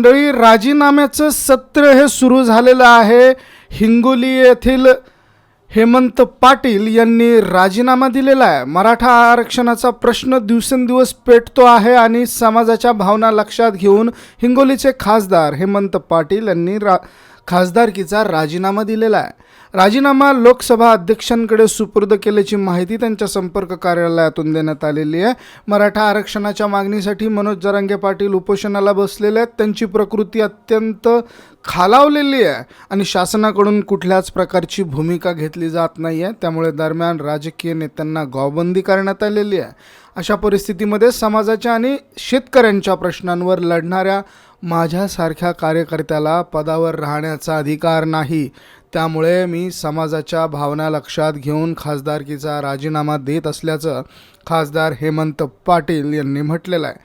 मंडळी राजीनाम्याचं सत्र हे सुरू झालेलं आहे. हिंगोली येथील हेमंत पाटील यांनी राजीनामा दिलेला आहे. मराठा आरक्षणाचा प्रश्न दिवसेंदिवस पेटतो आहे आणि समाजाच्या भावना लक्षात घेऊन हिंगोलीचे खासदार हेमंत पाटील यांनी रा खासदारकीचा राजीनामा दिलेला आहे. राजीनामा लोकसभा अध्यक्षांकडे सुपूर्द केल्याची माहिती त्यांच्या संपर्क कार्यालयातून देण्यात आलेली आहे. मराठा आरक्षणाच्या मागणीसाठी मनोज जरांगे पाटील उपोषणाला बसलेले आहेत. त्यांची प्रकृती अत्यंत खालावलेली आहे आणि शासनाकडून कुठल्याच प्रकारची भूमिका घेतली जात नाही आहे त्यामुळे दरम्यान राजकीय नेत्यांना गावबंदी करण्यात आलेली आहे. अशा परिस्थितीमध्ये समाजाच्या आणि शेतकऱ्यांच्या प्रश्नांवर लढणाऱ्या माझ्यासारख्या कार्यकर्त्याला पदावर राहण्याचा अधिकार नाही. त्यामुळे मी समाजाच्या भावना लक्षात घेऊन खासदारकीचा राजीनामा देत असल्याचं खासदार हेमंत पाटील यांनी म्हटलेलं आहे.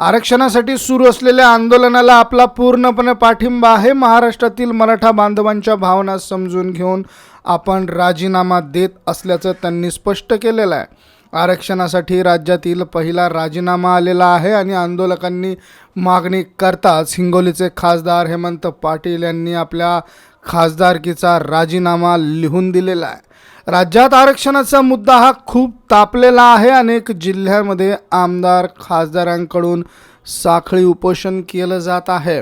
आरक्षणासाठी सुरू असलेल्या आंदोलनाला आपला पूर्णपणे पाठिंबा आहे. महाराष्ट्रातील मराठा बांधवांच्या भावना समजून घेऊन आपण राजीनामा देत असल्याचं त्यांनी स्पष्ट केलेलं आहे. आरक्षणासाठी राज्यातील पहिला राजीनामा आलेला आहे आणि आंदोलकांनी मागणी करताच हिंगोलीचे खासदार हेमंत पाटील यांनी आपल्या खासदारकीचा राजीनामा लिहून दिलेला आहे. राज्यात आरक्षणाचा मुद्दा हा खूप तापलेला आहे. अनेक जिल्ह्यांमध्ये आमदार खासदारांकडून साखळी उपोषण केलं जात आहे.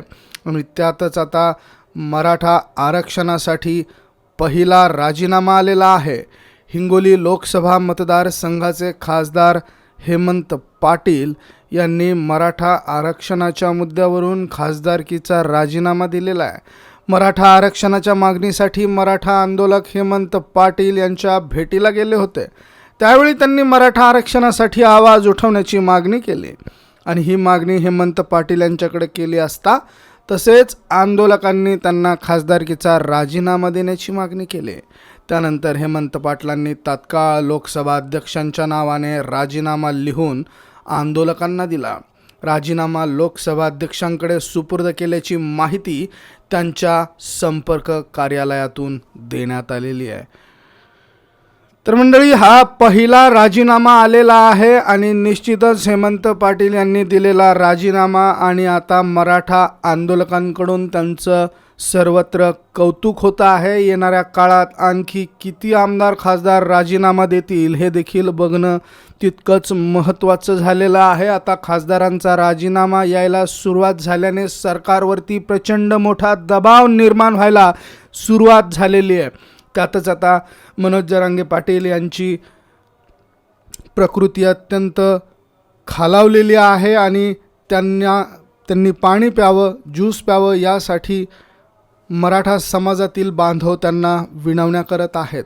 आणि त्यातच आता मराठा आरक्षणासाठी पहिला राजीनामा आलेला आहे. हिंगोली लोकसभा मतदारसंघाचे खासदार हेमंत पाटील यांनी मराठा आरक्षणाच्या मुद्द्यावरून खासदारकीचा राजीनामा दिलेला आहे. मराठा आरक्षणाच्या मागणीसाठी मराठा आंदोलक हेमंत पाटील यांच्या भेटीला गेले होते. त्यावेळी त्यांनी मराठा आरक्षणासाठी आवाज उठवण्याची मागणी केली. आणि ही मागणी हेमंत पाटील यांच्याकडे केली असता तसेच आंदोलकांनी त्यांना खासदारकीचा राजीनामा देण्याची मागणी केली. त्यानंतर हेमंत पाटलांनी तात्काळ लोकसभा अध्यक्षांच्या नावाने राजीनामा लिहून आंदोलकांना दिला. राजीनामा लोकसभा अध्यक्षांकडे सुपूर्द केल्याची माहिती त्यांच्या संपर्क कार्यालयातून देण्यात आलेली आहे. तर मंडळी हा पहिला राजीनामा आलेला आहे आणि निश्चितच हेमंत पाटील यांनी दिलेला राजीनामा आणि आता मराठा आंदोलकांकडून त्यांचं सर्वत्र कौतुक होतं आहे. येणाऱ्या काळात आणखी किती आमदार खासदार राजीनामा देतील हे देखील बघणं तितकंच महत्त्वाचं झालेलं आहे. आता खासदारांचा राजीनामा यायला सुरुवात झाल्याने सरकारवरती प्रचंड मोठा दबाव निर्माण व्हायला सुरुवात झालेली आहे. त्यातच आता मनोज जरांगे पाटील यांची प्रकृती अत्यंत खालावलेली आहे आणि त्यांना त्यांनी पाणी प्यावं ज्यूस प्यावं यासाठी मराठा समाजातील बांधव त्यांना विनवण्या करत आहेत.